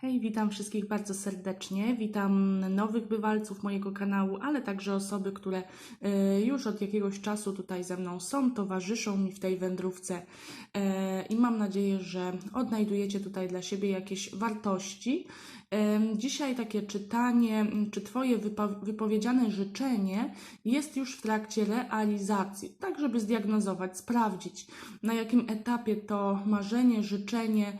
Hej, witam wszystkich bardzo serdecznie. Witam nowych bywalców mojego kanału, ale także osoby, które e, już od jakiegoś czasu tutaj ze mną są, towarzyszą mi w tej wędrówce E, i mam nadzieję, że odnajdujecie tutaj dla siebie jakieś wartości. Dzisiaj takie czytanie, m, czy Twoje wypo- wypowiedziane życzenie jest już w trakcie realizacji, tak żeby zdiagnozować, sprawdzić, na jakim etapie to marzenie, życzenie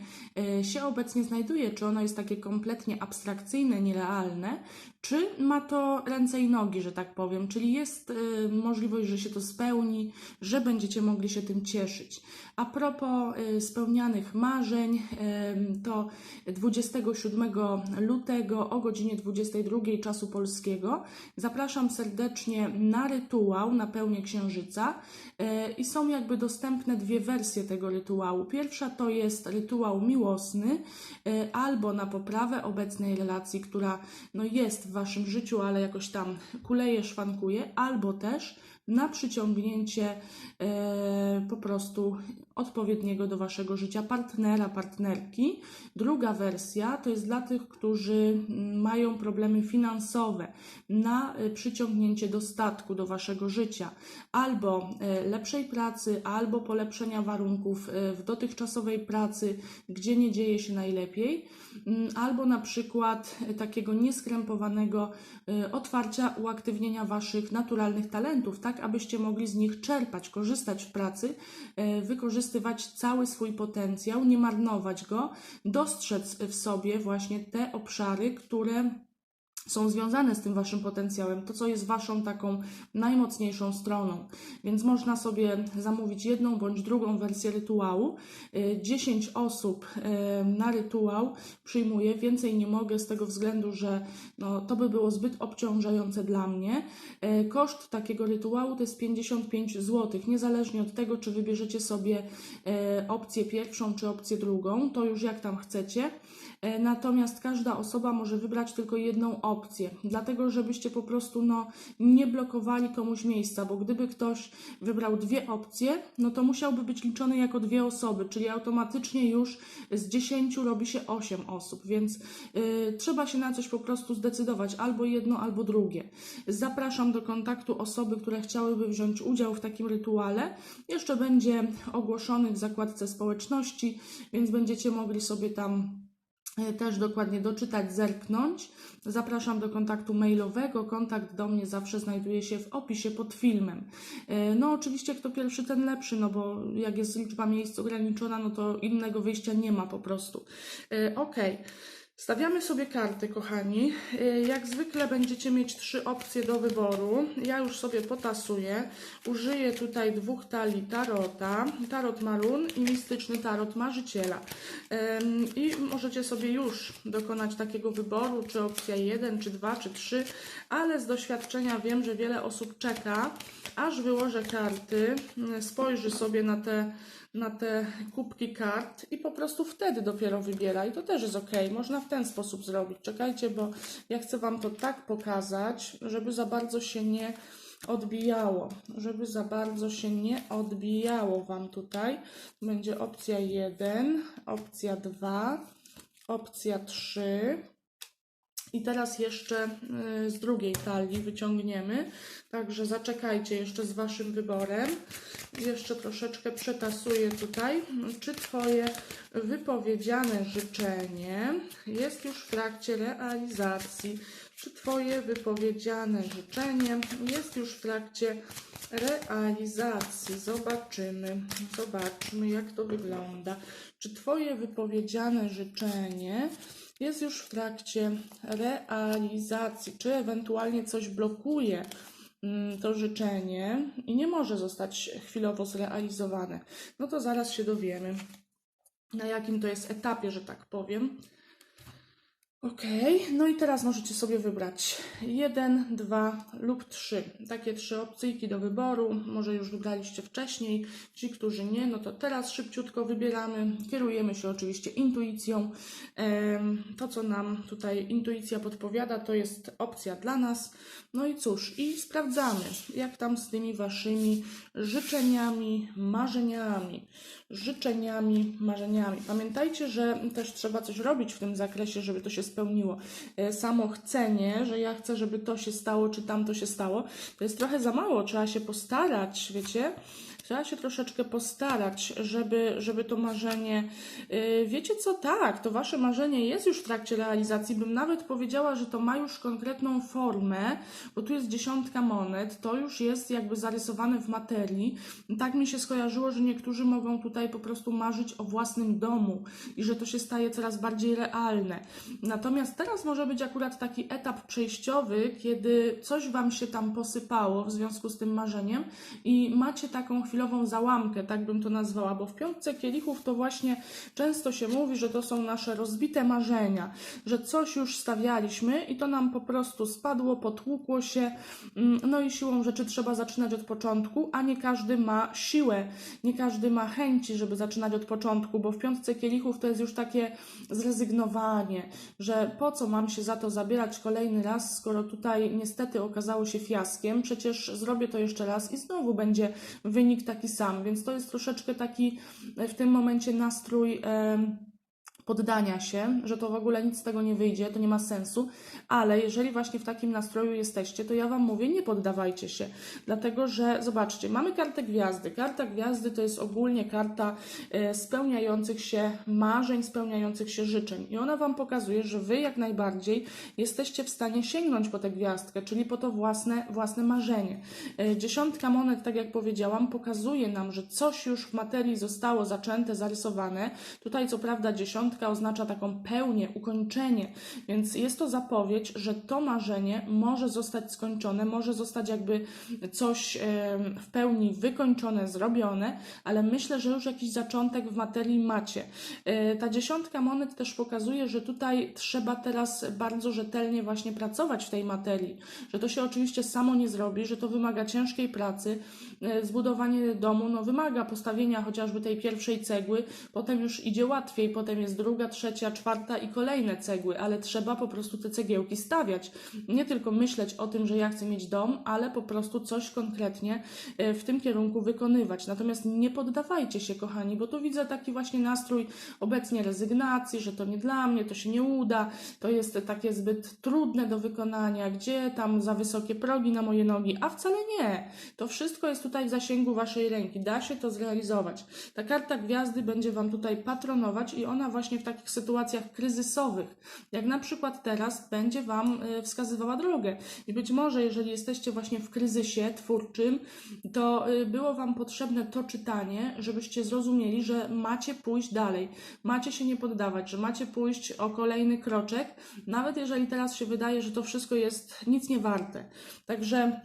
e, się obecnie znajduje, czy ono jest takie kompletnie abstrakcyjne, nierealne, czy ma to ręce i nogi, że tak powiem, czyli jest e, możliwość, że się to spełni, że będziecie mogli się tym cieszyć. A propos e, spełnianych marzeń, to 27 lutego o godzinie 22 czasu polskiego zapraszam serdecznie na rytuał na pełnię księżyca e, i są jakby dostępne dwie wersje tego rytuału. Pierwsza to jest rytuał miłosny e, albo na poprawę obecnej relacji, która no jest w waszym życiu, ale jakoś tam kuleje, szwankuje, albo też na przyciągnięcie e, po prostu odpowiedniego do waszego życia partnera, partnerki. Druga wersja to jest dla tych, którzy mają problemy finansowe na e, przyciągnięcie dostatku do waszego życia, albo e, lepszej pracy, albo polepszenia warunków w dotychczasowej pracy, gdzie nie dzieje się najlepiej, mm, albo na przykład takiego nieskrępowanego otwarcia, uaktywnienia waszych naturalnych talentów, tak abyście mogli z nich czerpać, korzystać w pracy, e, wykorzystywać cały swój potencjał, nie marnować go, dostrzec w sobie właśnie te obszary, które są związane z tym waszym potencjałem, to co jest waszą taką najmocniejszą stroną. Więc można sobie zamówić jedną bądź drugą wersję rytuału. Y, 10 osób y, na rytuał przyjmuję, więcej nie mogę z tego względu, że no, to by było zbyt obciążające dla mnie. Y, Koszt takiego rytuału to jest 55 zł, niezależnie od tego, czy wybierzecie sobie y, opcję pierwszą czy opcję drugą, to już jak tam chcecie. Natomiast każda osoba może wybrać tylko jedną opcję, dlatego żebyście po prostu no, nie blokowali komuś miejsca, bo gdyby ktoś wybrał dwie opcje, no to musiałby być liczony jako dwie osoby, czyli automatycznie już z 10 robi się 8 osób, więc y, trzeba się na coś po prostu zdecydować, albo jedno, albo drugie. Zapraszam do kontaktu osoby, które chciałyby wziąć udział w takim rytuale. Jeszcze będzie ogłoszony w zakładce społeczności, więc będziecie mogli sobie tam też dokładnie doczytać, zerknąć. Zapraszam do kontaktu mailowego. Kontakt do mnie zawsze znajduje się w opisie pod filmem. E, No, oczywiście, kto pierwszy, ten lepszy, no bo jak jest liczba miejsc ograniczona, no to innego wyjścia nie ma po prostu. E, Okej. Stawiamy sobie karty, kochani. Y, Jak zwykle będziecie mieć trzy opcje do wyboru. Ja już sobie potasuję. Użyję tutaj dwóch talii tarota. Tarot Marun i mistyczny tarot Marzyciela. I możecie sobie już dokonać takiego wyboru, czy opcja 1, czy 2, czy 3, ale z doświadczenia wiem, że wiele osób czeka, aż wyłożę karty, y, spojrzy sobie na te na te kubki kart i po prostu wtedy dopiero wybiera. I to też jest ok. Można ten sposób zrobić. Czekajcie, bo ja chcę Wam to tak pokazać, żeby za bardzo się nie odbijało. Żeby za bardzo się nie odbijało Wam tutaj. Będzie opcja 1, opcja 2, opcja 3. I teraz jeszcze y, z drugiej talii wyciągniemy. Także zaczekajcie jeszcze z Waszym wyborem. Jeszcze troszeczkę przetasuję tutaj. Czy Twoje wypowiedziane życzenie jest już w trakcie realizacji? Czy Twoje wypowiedziane życzenie jest już w trakcie realizacji? Zobaczymy. Zobaczmy, jak to wygląda. Czy Twoje wypowiedziane życzenie jest już w trakcie realizacji, czy ewentualnie coś blokuje mm, to życzenie i nie może zostać chwilowo zrealizowane. No to zaraz się dowiemy, na jakim to jest etapie, że tak powiem. Okej, no i teraz możecie sobie wybrać jeden, dwa lub trzy. Takie trzy opcyjki do wyboru. Może już wybraliście wcześniej. Ci, którzy nie, no to teraz szybciutko wybieramy. Kierujemy się oczywiście intuicją. To, co nam tutaj intuicja podpowiada, to jest opcja dla nas. No i cóż, i sprawdzamy, jak tam z tymi waszymi życzeniami, marzeniami. Życzeniami, marzeniami. Pamiętajcie, że też trzeba coś robić w tym zakresie, żeby to się spełniło. E, Samo chcenie, że ja chcę, żeby to się stało, czy tamto się stało, to jest trochę za mało. Trzeba się postarać, wiecie? Trzeba się troszeczkę postarać, żeby, żeby to marzenie. Yy, wiecie co? Tak, to wasze marzenie jest już w trakcie realizacji. Bym nawet powiedziała, że to ma już konkretną formę, bo tu jest dziesiątka monet, to już jest jakby zarysowane w materii. Tak mi się skojarzyło, że niektórzy mogą tutaj po prostu marzyć o własnym domu i że to się staje coraz bardziej realne. Natomiast teraz może być akurat taki etap przejściowy, kiedy coś wam się tam posypało w związku z tym marzeniem i macie taką chwilową załamkę, tak bym to nazwała, bo w piątce kielichów to właśnie często się mówi, że to są nasze rozbite marzenia, że coś już stawialiśmy i to nam po prostu spadło, potłukło się, mm, no i siłą rzeczy trzeba zaczynać od początku, a nie każdy ma siłę, nie każdy ma chęci, żeby zaczynać od początku, bo w piątce kielichów to jest już takie zrezygnowanie, że po co mam się za to zabierać kolejny raz, skoro tutaj niestety okazało się fiaskiem, przecież zrobię to jeszcze raz i znowu będzie wynik sam, więc to jest troszeczkę taki e, w tym momencie nastrój. Poddania się, że to w ogóle nic z tego nie wyjdzie, to nie ma sensu, ale jeżeli właśnie w takim nastroju jesteście, to ja Wam mówię, nie poddawajcie się, dlatego że zobaczcie, mamy kartę gwiazdy. Karta gwiazdy to jest ogólnie karta e, spełniających się marzeń, spełniających się życzeń i ona Wam pokazuje, że Wy jak najbardziej jesteście w stanie sięgnąć po tę gwiazdkę, czyli po to własne, własne marzenie. E, Dziesiątka monet, tak jak powiedziałam, pokazuje nam, że coś już w materii zostało zaczęte, zarysowane. Tutaj co prawda dziesiątka oznacza taką pełnię, ukończenie, więc jest to zapowiedź, że to marzenie może zostać skończone, może zostać jakby coś w pełni wykończone, zrobione, ale myślę, że już jakiś zaczątek w materii macie. E, Ta dziesiątka monet też pokazuje, że tutaj trzeba teraz bardzo rzetelnie właśnie pracować w tej materii, że to się oczywiście samo nie zrobi, że to wymaga ciężkiej pracy, e, zbudowanie domu no, wymaga postawienia chociażby tej pierwszej cegły, potem już idzie łatwiej, potem jest druga, trzecia, czwarta i kolejne cegły, ale trzeba po prostu te cegiełki stawiać. Nie tylko myśleć o tym, że ja chcę mieć dom, ale po prostu coś konkretnie e, w tym kierunku wykonywać. Natomiast nie poddawajcie się, kochani, bo tu widzę taki właśnie nastrój obecnie rezygnacji, że to nie dla mnie, to się nie uda, to jest takie zbyt trudne do wykonania, gdzie tam za wysokie progi na moje nogi, a wcale nie. To wszystko jest tutaj w zasięgu waszej ręki, da się to zrealizować. Ta karta gwiazdy będzie wam tutaj patronować i ona właśnie w takich sytuacjach kryzysowych, jak na przykład teraz, będzie wam e, wskazywała drogę. I być może, jeżeli jesteście właśnie w kryzysie twórczym, to e, było wam potrzebne to czytanie, żebyście zrozumieli, że macie pójść dalej, macie się nie poddawać, że macie pójść o kolejny kroczek, nawet jeżeli teraz się wydaje, że to wszystko jest nic nie warte. Także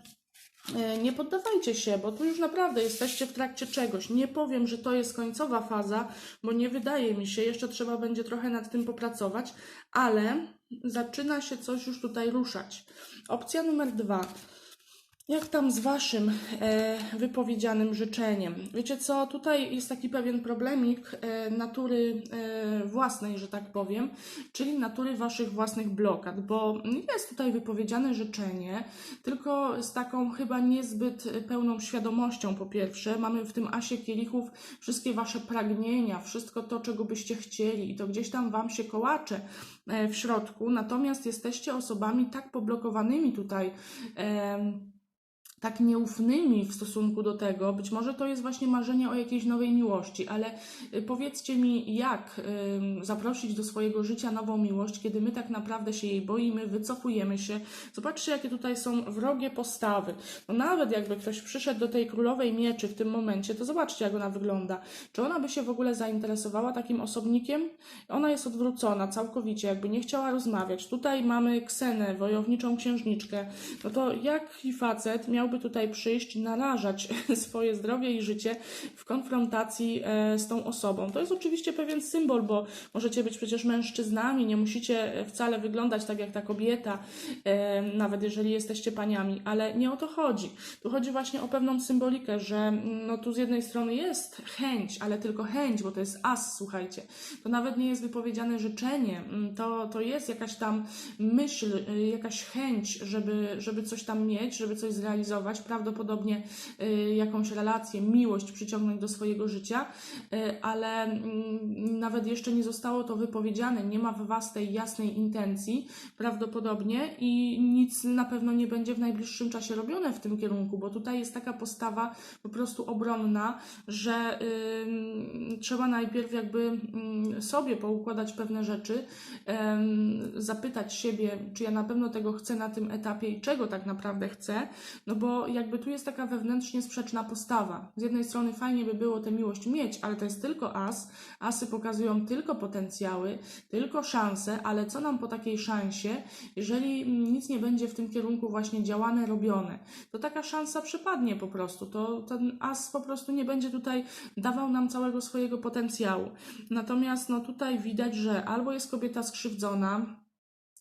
Nie poddawajcie się, bo tu już naprawdę jesteście w trakcie czegoś. Nie powiem, że to jest końcowa faza, bo nie wydaje mi się, jeszcze trzeba będzie trochę nad tym popracować, ale zaczyna się coś już tutaj ruszać. Opcja numer dwa. Jak tam z Waszym e, wypowiedzianym życzeniem? Wiecie co, tutaj jest taki pewien problemik e, natury e, własnej, że tak powiem, czyli natury Waszych własnych blokad, bo jest tutaj wypowiedziane życzenie, tylko z taką chyba niezbyt pełną świadomością po pierwsze. Mamy w tym asie kielichów wszystkie Wasze pragnienia, wszystko to, czego byście chcieli i to gdzieś tam Wam się kołacze e, w środku, natomiast jesteście osobami tak poblokowanymi tutaj, em, tak nieufnymi w stosunku do tego. Być może to jest właśnie marzenie o jakiejś nowej miłości, ale y, powiedzcie mi, jak zaprosić do swojego życia nową miłość, kiedy my tak naprawdę się jej boimy, wycofujemy się. Zobaczcie, jakie tutaj są wrogie postawy. No nawet jakby ktoś przyszedł do tej królowej mieczy w tym momencie, to zobaczcie, jak ona wygląda. Czy ona by się w ogóle zainteresowała takim osobnikiem? Ona jest odwrócona całkowicie, jakby nie chciała rozmawiać. Tutaj mamy Ksenę, wojowniczą księżniczkę. No to jaki facet miałby tutaj przyjść, narażać swoje zdrowie i życie w konfrontacji e, z tą osobą. To jest oczywiście pewien symbol, bo możecie być przecież mężczyznami, nie musicie wcale wyglądać tak jak ta kobieta, e, nawet jeżeli jesteście paniami, ale nie o to chodzi. Tu chodzi właśnie o pewną symbolikę, że mm, no tu z jednej strony jest chęć, ale tylko chęć, bo to jest as, słuchajcie. To nawet nie jest wypowiedziane życzenie, mm, to, to jest jakaś tam myśl, y, jakaś chęć, żeby, żeby coś tam mieć, żeby coś zrealizować, prawdopodobnie y, jakąś relację, miłość przyciągnąć do swojego życia, y, ale mm, nawet jeszcze nie zostało to wypowiedziane, nie ma w Was tej jasnej intencji prawdopodobnie i nic na pewno nie będzie w najbliższym czasie robione w tym kierunku, bo tutaj jest taka postawa po prostu obronna, że trzeba najpierw jakby ym, sobie poukładać pewne rzeczy, zapytać siebie, czy ja na pewno tego chcę na tym etapie i czego tak naprawdę chcę, no bo jakby tu jest taka wewnętrznie sprzeczna postawa. Z jednej strony fajnie by było tę miłość mieć, ale to jest tylko as, asy pokazują tylko potencjały, tylko szanse, ale co nam po takiej szansie, jeżeli nic nie będzie w tym kierunku właśnie działane, robione, to taka szansa przypadnie po prostu, to ten as po prostu nie będzie tutaj dawał nam całego swojego potencjału. Natomiast no tutaj widać, że albo jest kobieta skrzywdzona,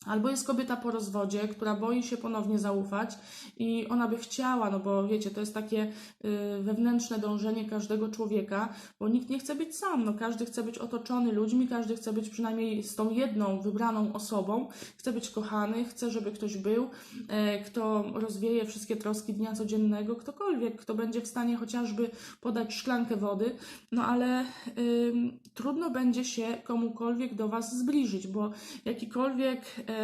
Albo jest kobieta po rozwodzie, która boi się ponownie zaufać i ona by chciała, no bo wiecie, to jest takie y, wewnętrzne dążenie każdego człowieka, bo nikt nie chce być sam, no każdy chce być otoczony ludźmi, każdy chce być przynajmniej z tą jedną wybraną osobą, chce być kochany, chce, żeby ktoś był, e, kto rozwieje wszystkie troski dnia codziennego, ktokolwiek, kto będzie w stanie chociażby podać szklankę wody, no ale y, trudno będzie się komukolwiek do Was zbliżyć, bo jakikolwiek em,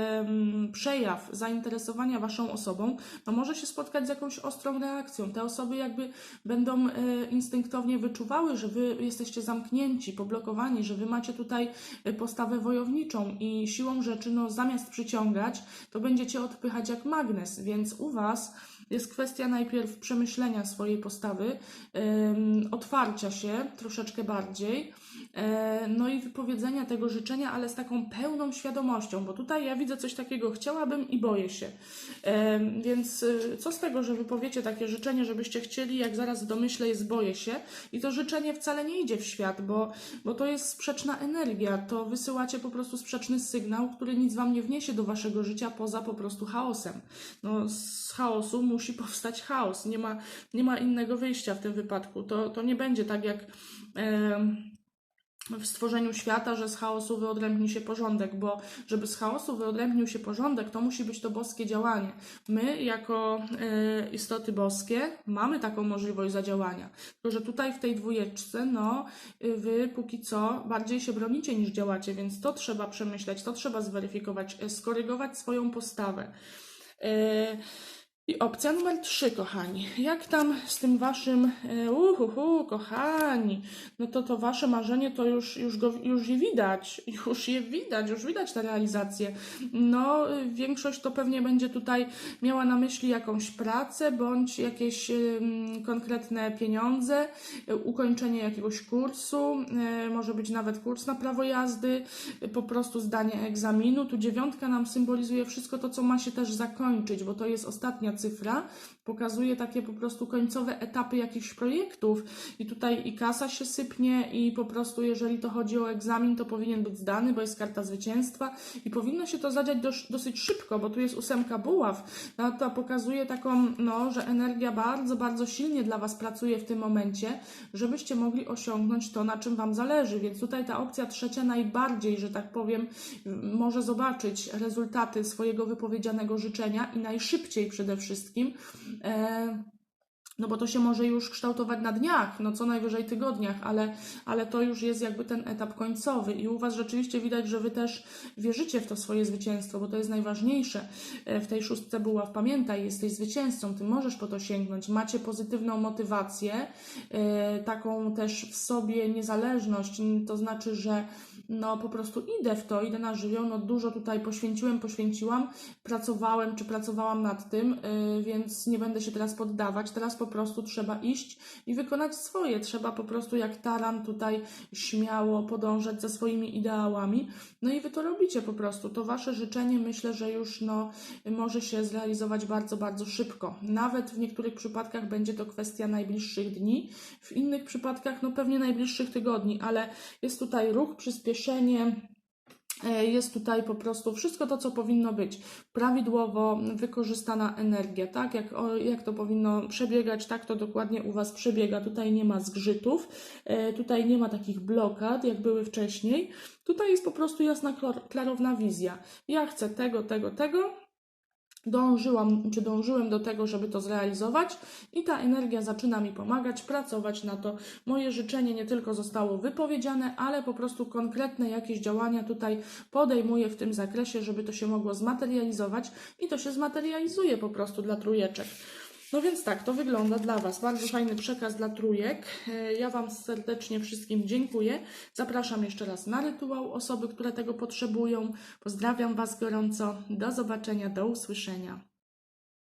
przejaw zainteresowania waszą osobą, no może się spotkać z jakąś ostrą reakcją. Te osoby jakby będą e, instynktownie wyczuwały, że wy jesteście zamknięci, poblokowani, że wy macie tutaj e, postawę wojowniczą i siłą rzeczy, no zamiast przyciągać, to będziecie odpychać jak magnes, więc u was jest kwestia najpierw przemyślenia swojej postawy, otwarcia się troszeczkę bardziej, e, no i wypowiedzenia tego życzenia, ale z taką pełną świadomością, bo tutaj ja widzę coś takiego, chciałabym i boję się. Więc y, co z tego, że wypowiecie takie życzenie, żebyście chcieli, jak zaraz w domyśle jest boję się i to życzenie wcale nie idzie w świat, bo, bo to jest sprzeczna energia, to wysyłacie po prostu sprzeczny sygnał, który nic wam nie wniesie do waszego życia poza po prostu chaosem. No, z chaosu musi powstać chaos, nie ma, nie ma innego wyjścia w tym wypadku. To, to nie będzie tak jak. w stworzeniu świata, że z chaosu wyodrębni się porządek, bo żeby z chaosu wyodrębnił się porządek, to musi być to boskie działanie. My, jako e, istoty boskie, mamy taką możliwość zadziałania. Tylko, że tutaj w tej dwójeczce, no, wy póki co bardziej się bronicie niż działacie, więc to trzeba przemyśleć, to trzeba zweryfikować, skorygować swoją postawę. E, i opcja numer trzy, kochani. Jak tam z tym waszym, e, uhuhu, kochani, no to to wasze marzenie to już, już, go, już je widać, już je widać, już widać tę realizację. No, y, większość to pewnie będzie tutaj miała na myśli jakąś pracę, bądź jakieś ym, konkretne pieniądze, y, ukończenie jakiegoś kursu, y, może być nawet kurs na prawo jazdy, y, po prostu zdanie egzaminu. Tu dziewiątka nam symbolizuje wszystko to, co ma się też zakończyć, bo to jest ostatnia cyfra, pokazuje takie po prostu końcowe etapy jakichś projektów i tutaj i kasa się sypnie i po prostu jeżeli to chodzi o egzamin, to powinien być zdany, bo jest karta zwycięstwa i powinno się to zadziać dosyć szybko, bo tu jest ósemka buław, no, to pokazuje taką, no, że energia bardzo, bardzo silnie dla Was pracuje w tym momencie, żebyście mogli osiągnąć to, na czym Wam zależy, więc tutaj ta opcja trzecia najbardziej, że tak powiem, może zobaczyć rezultaty swojego wypowiedzianego życzenia i najszybciej przede wszystkim, E, no bo to się może już kształtować na dniach, no co najwyżej tygodniach, ale, ale to już jest jakby ten etap końcowy i u Was rzeczywiście widać, że Wy też wierzycie w to swoje zwycięstwo, bo to jest najważniejsze. E, W tej szóstce buław pamiętaj, jesteś zwycięzcą, Ty możesz po to sięgnąć, macie pozytywną motywację, e, taką też w sobie niezależność, to znaczy, że no po prostu idę w to, idę na żywioł, no dużo tutaj poświęciłem, poświęciłam, pracowałem czy pracowałam nad tym, yy, więc nie będę się teraz poddawać. Teraz po prostu trzeba iść i wykonać swoje. Trzeba po prostu jak taran tutaj śmiało podążać za swoimi ideałami. No i wy to robicie po prostu. To wasze życzenie myślę, że już no, może się zrealizować bardzo, bardzo szybko. Nawet w niektórych przypadkach będzie to kwestia najbliższych dni, w innych przypadkach no pewnie najbliższych tygodni, ale jest tutaj ruch, przyspieszenie, jest tutaj po prostu wszystko to, co powinno być. Prawidłowo wykorzystana energia, tak? Jak, jak to powinno przebiegać, tak to dokładnie u Was przebiega. Tutaj nie ma zgrzytów, e, tutaj nie ma takich blokad, jak były wcześniej. Tutaj jest po prostu jasna, klar- klarowna wizja. Ja chcę tego, tego, tego. Dążyłam, czy dążyłem do tego, żeby to zrealizować, i ta energia zaczyna mi pomagać, pracować na to. Moje życzenie nie tylko zostało wypowiedziane, ale po prostu konkretne jakieś działania tutaj podejmuję w tym zakresie, żeby to się mogło zmaterializować, i to się zmaterializuje po prostu dla trójeczek. No więc tak, to wygląda dla Was. Bardzo fajny przekaz dla trójek. E, Ja Wam serdecznie wszystkim dziękuję. Zapraszam jeszcze raz na rytuał osoby, które tego potrzebują. Pozdrawiam Was gorąco. Do zobaczenia, do usłyszenia.